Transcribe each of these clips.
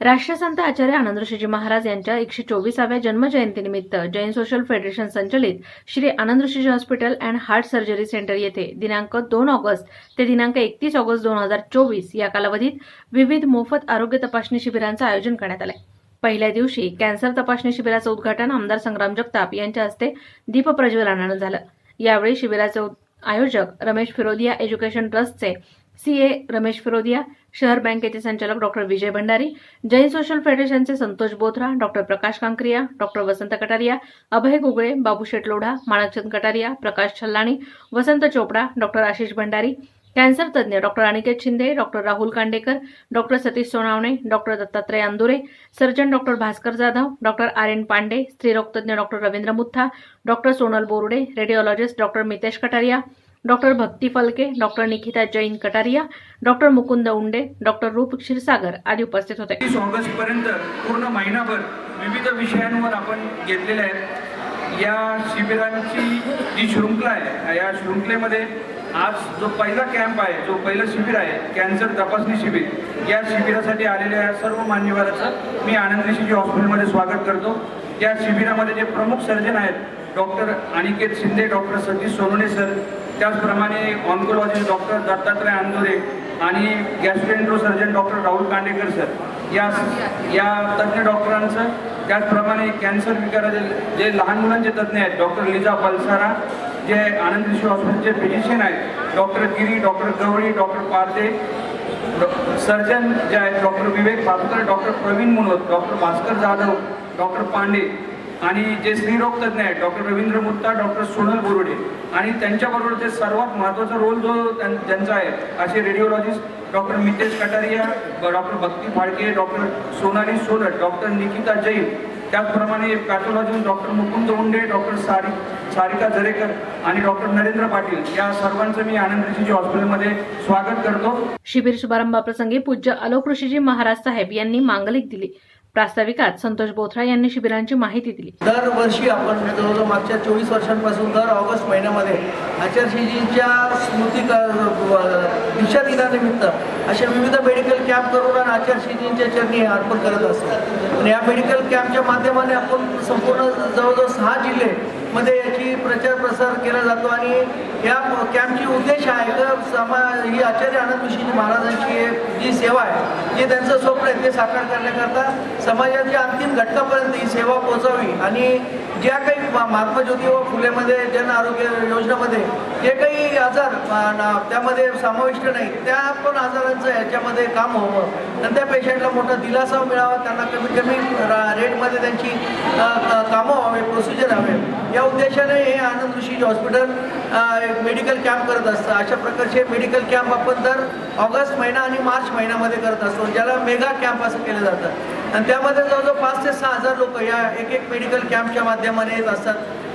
राष्ट्रसंत आचार्य आनंदऋषीजी महाराज यांच्या एकशे चोवीसाव्या जन्मजयंतीनिमित्त जैन सोशल फेडरेशन संचलित Shri Anandrishiji hospital and heart surgery centre येथे दिनांक दोन ऑगस्ट ते दिनांक एकतीस ऑगस्ट दोन हजार चोवीस या कालावधीत विविध मोफत आरोग्य तपासणी शिबिरांचं आयोजन करण्यात आलंय. पहिल्या दिवशी कॅन्सर तपासणी शिबिराचं उद्घाटन आमदार संग्राम जगताप यांच्या हस्ते दीपप्रज्वलनानं झालं. यावेळी शिबिराचे आयोजक रमेश फिरोदिया एज्युकेशन ट्रस्टचे सीए रमेश फिरोदिया शहर बँकेचे संचालक doctor Vijay Bhandari Jain social फेडरेशनचे Santosh Bothra doctor Prakash Kankaria doctor Vasant Kataria Abhay Gugale Babu Lodha Manakchand Kataria Prakash Chhallani Vasant Chopda doctor Ashish Bhandari cancer तज्ज्ञ doctor Aniket Shinde doctor Rahul Kandekar doctor Satish Sonawane doctor Dattatray Andure surgeon doctor Bhaskar Jadhav doctor R N Pande स्त्रीरोगतज्ञ doctor Ravindra Mutha doctor Sonal Borde radiologist doctor Mitesh Kataria doctor Bhakti Phalke doctor Nikita Jain Kataria doctor Mukund Unde doctor Roop Kshirsagar आदी उपस्थित होते. तीस August पर्यंत पूर्ण महिनाभर विविध विषयांवर आपण घेतलेले आहेत. या शिबिरांची जी शृंखला आहे या शृंखलेमध्ये आज जो पहिला कॅम्प आहे जो पहिलं शिबिर आहे कॅन्सर तपासणी शिबिर या शिबिरासाठी आलेल्या या सर्व मान्यवराचं मी आनंदऋषीजी हॉस्पिटलमध्ये स्वागत करतो. या शिबिरामध्ये जे प्रमुख सर्जन आहेत doctor Aniket Shinde doctor Satish Sonone sir त्याचप्रमाणे ऑन्कोलॉजिस्ट डॉक्टर दत्तात्रय आंदोरे आणि gastro surgeon doctor Rahul Kandekar sir या या तज्ज्ञ डॉक्टरांचं त्याचप्रमाणे कॅन्सर विकाराचे जे लहान मुलांचे तज्ज्ञ आहेत डॉक्टर लिजा पलसारा जे आनंद विश्व हॉस्पिटलचे फिजिशियन आहेत doctor Giri doctor Gawali doctor Parde surgeon जे आहेत doctor Vivek Bhaskar doctor Pravin Munot doctor Bhaskar Jadhav doctor Pande आणि जे स्त्रीरोग तज्ज्ञ आहेत डॉक्टर रवींद्र मुत्ता डॉक्टर सोनल बोरुडे आणि त्यांच्याबरोबर जे सर्वात महत्त्वाचा रोल जो त्यांचा आहे असे radiologist doctor Mitesh Kataria doctor Bhakti Phalke doctor Sonali Solat doctor Nikita Jain त्याचप्रमाणे pathologist doctor Mukund Unde doctor सारी सारिका झरेकर आणि डॉक्टर नरेंद्र पाटील या सर्वांचं मी आनंद ऋषीजी हॉस्पिटलमध्ये स्वागत करतो. शिबिर शुभारंभाप्रसंगी पूज्य आलोक ऋषीजी महाराज साहेब यांनी मांगलिक दिली. प्रास्ताविकात संतोष बोथरा यांनी शिबिरांची माहिती दिली. दरवर्षी आपण जवळजवळ मागच्या चोवीस वर्षांपासून दर ऑगस्ट महिन्यामध्ये आचार्यजींच्या स्मृती क- दिशा दिनानिमित्त अशा विविध मेडिकल कॅम्प करून आणि आचार्यजींच्या चरणी अर्पण करत असतो. आणि या मेडिकल कॅम्पच्या माध्यमाने आपण संपूर्ण जवळजवळ सहा जिल्हे मध्ये याची प्रचार प्रसार केला जातो आणि या कॅम्पची उद्देश आहे तर समा ही आचार्य आनंद ऋषीजी महाराजांची जी सेवा आहे जे त्यांचं स्वप्न आहे ते साकार करण्याकरता समाजाच्या अंतिम घटकापर्यंत ही सेवा पोहोचावी. आणि ज्या काही महात्मा ज्योतिबा फुलेमध्ये जन आरोग्य योजनेमध्ये जे काही आजार ना- त्यामध्ये समाविष्ट नाही त्या पण आजारांचं याच्यामध्ये काम व्हावं आणि त्या पेशंटला मोठा दिलासा मिळावा त्यांना कमीत कमी रा- रेटमध्ये त्यांची कामं व्हावे प्रोसिजर हवे या उद्देशाने हे आनंद ऋषी हॉस्पिटल एक मेडिकल कॅम्प करत असतं. अशा प्रकारचे मेडिकल कॅम्प आपण दर ऑगस्ट महिना आणि मार्च महिन्यामध्ये करत असतो ज्याला मेगा कॅम्प असं केलं जातं. आणि त्यामध्ये जवळजवळ पाच ते सहा हजार लोक या एक एक मेडिकल कॅम्पच्या माध्यमाने येत असतात.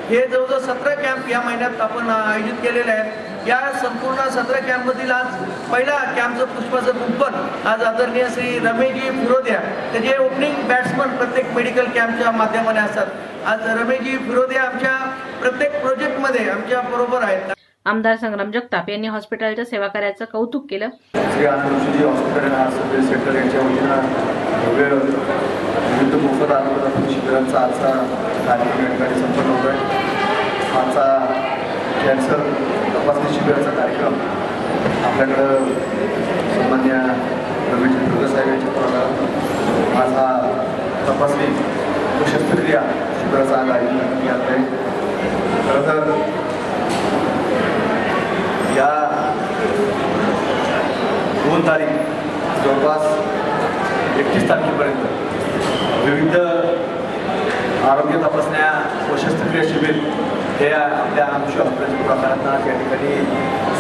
हे जवळजवळ सतरा कॅम्प या महिन्यात आपण आयोजित केलेले आहेत. या संपूर्ण सतरा कॅम्पमधील आज पहिला कॅम्पचं पुष्पाचं कुंपण आज आदरणीय श्री रमेशजी फिरोदिया त्याचे ओपनिंग बॅट्समन प्रत्येक मेडिकल कॅम्पच्या माध्यमाने असतात. आज रमेशजी फिरोदिया आमच्या प्रत्येक प्रोजेक्टमध्ये आमच्या बरोबर आहेत. आमदार संग्राम जगताप यांनी हॉस्पिटलच्या सेवाकार्याचं कौतुक केलं. Shri Anandrishiji hospital heart surgery centre यांच्या वतीनं भव्य विविध मोफत आरोग्य तपासणी शिबिरांचा आजचा कार्यक्रम या ठिकाणी संपन्न होतो आहे. आजचा कॅन्सर तपासणी शिबिराचा कार्यक्रम आपल्याकडं सन्मान्य रमेश दुर्गा साहेब यांच्या आज हा तपासणी व शस्त्रक्रिया शिबिराचा आज आयोजन करण्यात खरं तर या दोन तारीख जवळपास एकतीस तारखेपर्यंत विविध आरोग्य तपासण्या व शस्त्रक्रिया शिबिर हे आपल्या आमच्या हॉस्पिटलच्या प्रकारांना या ठिकाणी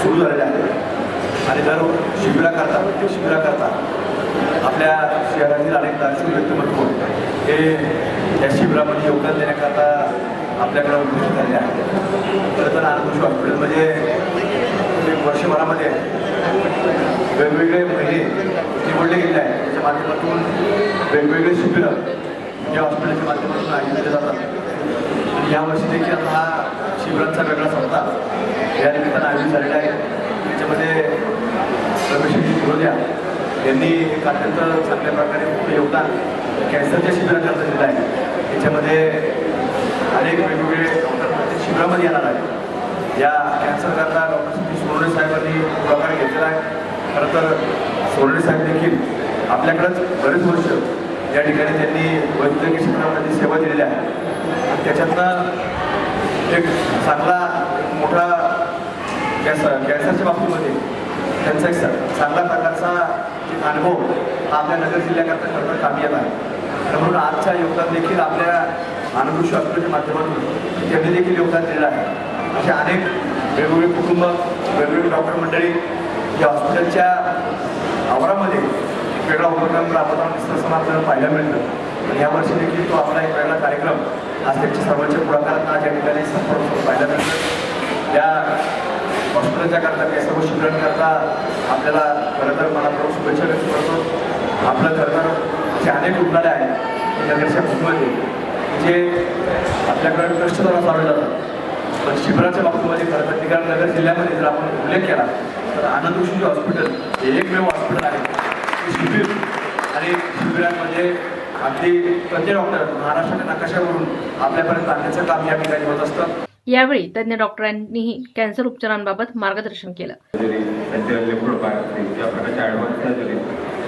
सुरू झालेले आहेत. आणि दर शिबिराकरता प्रत्येक शिबिराकरता आपल्या शहरातील अनेक दार्शनिक व्यक्तिमत्व हे या शिबिरामध्ये योगदान देण्याकरता आपल्याकडे उपस्थित झाले आहे खरं तर आनंद हॉस्पिटलमध्ये म्हणजे एक वर्षभरामध्ये वेगवेगळे महिने निवडले गेले आहेत त्याच्या माध्यमातून वेगवेगळे शिबिरं या हॉस्पिटलच्या माध्यमातून आयोजित केले जातात. यावर्षी देखील आता हा शिबिरांचा वेगळा सप्ताह या निमित्तानं आयोजित झालेला आहे. त्याच्यामध्ये रमेशजी फिरोदिया यांनी एक अत्यंत चांगल्या प्रकारे मोठं योगदान कॅन्सरच्या शिबिराकरता दिलं आहे. याच्यामध्ये अनेक वेगवेगळे डॉक्टर शिबिरामध्ये येणार आहे या कॅन्सरकरता डॉक्टर सतीश सोनवणे साहेबांनी पुढाकार घेतलेला आहे. खरं तर सोनवणे साहेब देखील आपल्याकडंच बरेच वर्ष या ठिकाणी त्यांनी वैद्यकीय क्षेत्रामध्ये सेवा दिलेल्या आहे. आणि त्याच्यातनं एक चांगला मोठा कॅन्सर कॅन्सरच्या बाबतीमध्ये त्यांचा एक चांगला प्रकारचा एक अनुभव हा आपल्या नगर जिल्ह्याकरता खरं तर कामी आहे. त्यामुळे आजच्या योगदान देखील आपल्या अनुभूषी हॉस्पिटलच्या माध्यमातून त्यांनी देखील योगदान दिलेलं आहे. असे अनेक वेगवेगळे कुटुंब वेगवेगळे डॉक्टर मंडळी या हॉस्पिटलच्या आवारामध्ये एक वेगळा उपक्रम राबवताना दिसत आपल्याला पाहायला मिळतं. आणि यावर्षी देखील तो आपला एक वेगळा कार्यक्रम आज त्यांच्या सर्वांच्या पुढाकारात आज या ठिकाणी संपूर्ण पाहायला मिळतं. या हॉस्पिटलच्या करता या सर्व शिबिरांकरता आपल्याला खरं तर मनापूर्वक शुभेच्छा व्यक्त करतो. आपलं खरं तर असे अनेक रुग्णालय आहेत नगरच्या बाबतीमध्ये जे आपल्याकडे कष्टद्वारा चालवले जातात पण शिबिराच्या बाबतीमध्ये खरं तर ठिकाण नगर जिल्ह्यामध्ये जर आपण उल्लेख केला तर आनंद ऋषी हॉस्पिटल हे एकमेव हॉस्पिटल आहे. ते शिबिर. आणि शिबिरांमध्ये अगदी प्रत्येक डॉक्टर महाराष्ट्राच्या नकाशावरून आपल्यापर्यंत आणण्याचं काम या ठिकाणी होत असतं. यावेळी तज्ज्ञ डॉक्टरांनीही कॅन्सर उपचारांबाबत मार्गदर्शन केलं.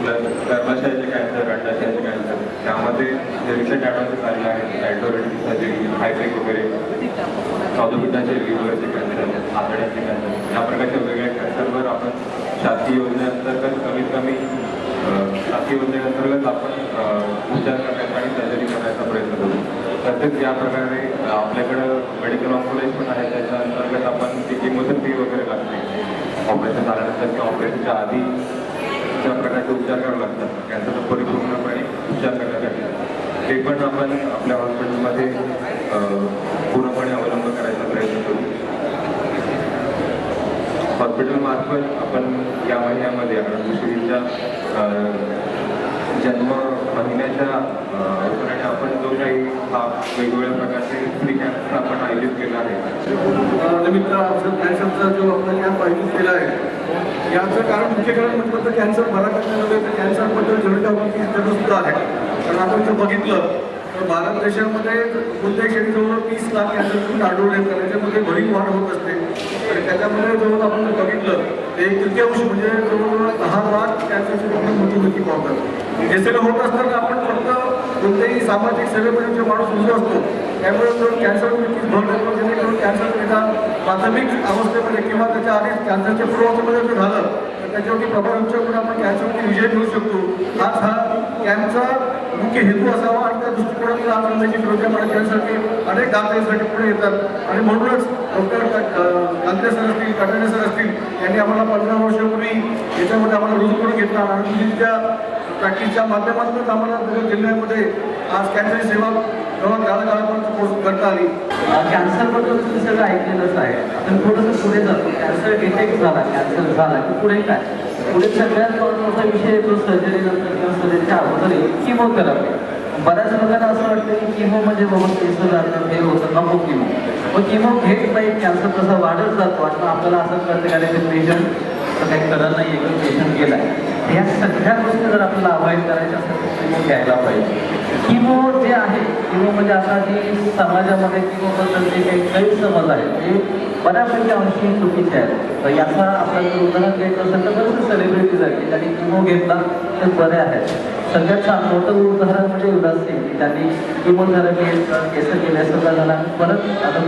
सर्जरी प्लस गर्भाशयाचे कॅन्सर अंडाशयाचे कॅन्सर त्यामध्ये जे रिसेंट ॲडव्हान्सेस आलेले आहेत ॲल्टोरेटिक सर्जरी हायब्रिक वगैरे. स्वादुपिंडाचे लिव्हरचे कॅन्सर आतड्याचे कॅन्सर या प्रकारच्या वेगवेगळ्या कॅन्सरवर आपण शासकीय योजनेअंतर्गत कमीत कमी शासकीय योजनेअंतर्गत आपण उपचार करण्याचा आणि सर्जरी करण्याचा प्रयत्न करू. तसेच या प्रकारे आपल्याकडं मेडिकल ऑम्प्युलेन्स पण आहे त्याच्या अंतर्गत आपण ती किमोथेरपी वगैरे लागते. ऑपरेशन झाल्यानंतर किंवा ऑपरेशनच्या आधी अशा प्रकारचे उपचार करावे लागतात. कॅन्सरचा परिपूर्णपणे उपचार करण्यासाठी. ते पण आपण आपल्या हॉस्पिटलमध्ये पूर्णपणे अवलंब करायचा प्रयत्न करू. हॉस्पिटलमार्फत आपण या महिन्यामध्ये दुसरीच्या जन्म महिन्याच्या अवसराने आपण जो काही हा वेगवेगळ्या प्रकारचे फ्री कॅम्प आपण आयोजित केला आहे. निमित्त औषध कॅन्सरचा जो आपला कॅम्प आयोजित केला आहे याचं कारण मुख्य कारण म्हटलं तर कॅन्सर बरा नव्हे तर कॅन्सरबद्दल जनजागृती इतकं सुद्धा आहे. कारण आपण जर बघितलं तर भारत देशामध्ये प्रत्येक क्षणी जवळ तीस लाख कॅन्सर तुम्ही आढळून येतात त्याच्यामध्ये भरीव वाढ होत असते. आणि त्याच्यामध्ये जवळ आपण जर बघितलं तर एक तृतीयांश म्हणजे जवळजवळ दहा लाख कॅन्सरचे रुग्ण मृत्युमुखी पावतात हे सगळं होत असताना आपण फक्त कोणत्याही सामाजिक सेवेमध्ये जो माणूस उभे असतो त्यामुळे जो कॅन्सर भर देतो जेणेकरून कॅन्सर निदान प्राथमिक अवस्थेमध्ये किंवा त्याच्या आधीच कॅन्सरच्या पूर्वावस्थेमध्ये जर झालं तर त्याच्यावरती प्रभाव करून आपण कॅन्सरवरती विजय मिळू शकतो. हाच हा कॅम्पचा मुख्य हेतू असावा आणि त्या दृष्टिकोनातून आज आमची फिरोजा माणसांसाठी अनेक दाखल्यासाठी पुढे येतात. आणि म्हणूनच डॉक्टर कांत्रे सर असतील काटाणे सर असतील यांनी आम्हाला पंधरा वर्षापूर्वी याच्यामध्ये आम्हाला रुजू करून घेतला आणि मुलींच्या तिच्या माध्यमातूनच आम्हाला नगर जिल्ह्यामध्ये आज कॅन्सरची सेवा जवळ गाळागाळापर्यंत पोहोच करता आली. कॅन्सरबद्दल तुम्ही सगळं ऐकलेलंच आहे. आपण थोडंसं पुढे जातो कॅन्सर डिटेक्ट झाला कॅन्सर झाला. की पुढे काय? पुढे सगळ्यात महत्त्वाचा विषय येतो सर्जरीनंतर किंवा सर्जरीच्या अगोदर किमोथेरपी बऱ्याच लोकांना असं वाटतं की किमो म्हणजे बाबा केस जातं हे होतं नको किमो मग किमो घेत नाही कॅन्सर तसा वाढत जातो. आणि आपल्याला असं कळतं का ते पेशंट काही करत नाही आहे की पेशंट गेला आहे ह्या सगळ्या गोष्टी जर आपल्याला अवॉइड करायच्या असेल तर किमो घ्यायला पाहिजे. किमो जे आहे किमो म्हणजे आता जी समाजामध्ये किमोबद्दल जे काही गैरसमज आहे ते बऱ्यापैकी अंशी चुकीचे आहेत. तर याचा आपल्याला जर उदाहरण घ्यायचं असेल तर कसं सेलिब्रिटीज आहेत. की त्यांनी किमो घेतला ते बरे आहेत. सगळ्यात मोठं उदाहरण म्हणजे युवराज सिंग. की त्यांनी किमोथेरपी केसं केले सगळं झालं परत आता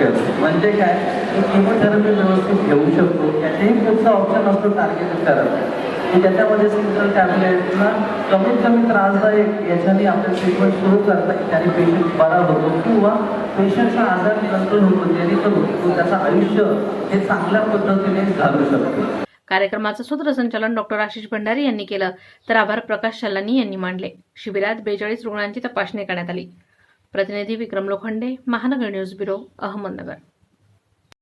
करतो म्हणजे काय? की किमोथेरपी व्यवस्थित घेऊ शकतो त्याचेही पुढचा ऑप्शन असतो टार्गेटेड थेरपी की त्याच्यामध्ये सिंगल टॅबलेटला कमीत कमी त्रासदायक याच्याने आपलं ट्रीटमेंट सुरू करता येईल. त्याने पेशंट बरा होतो. किंवा पेशंटचा आजार नियंत्रण होतो जेणेकरून तो त्याचं आयुष्य हे चांगल्या पद्धतीने घालू शकतो. कार्यक्रमाचं सूत्रसंचालन डॉक्टर आशिष भंडारी यांनी केलं. तर आभार प्रकाश चल्लानी यांनी मांडले. शिबिरात बेचाळीस रुग्णांची तपासणी करण्यात आली. प्रतिनिधी विक्रम लोखंडे महानगर न्यूज ब्युरो अहमदनगर.